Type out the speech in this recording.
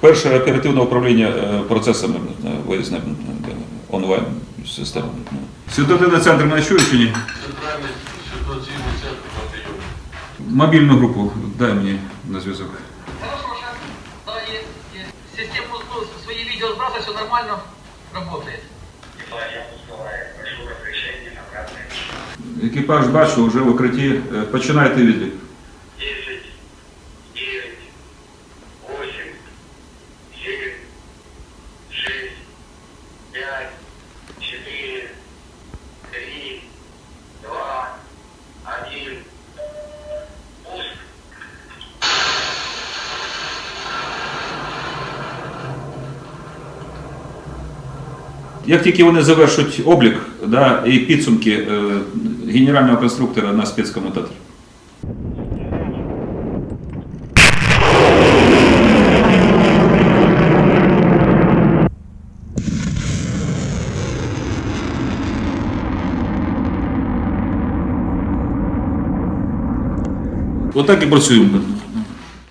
Перше оперативне управління е, процесами виїзним онлайн системами. Світовий центр мене чує чи ні? Мобільну групу дай мені на зв'язок. Систему все нормально працює. Екіпаж бачу, вже в укритті. Е, починайте відлік. Як тільки вони завершать облік да, і підсумки е, генерального конструктора на спецкомутатор. Отак і працюємо.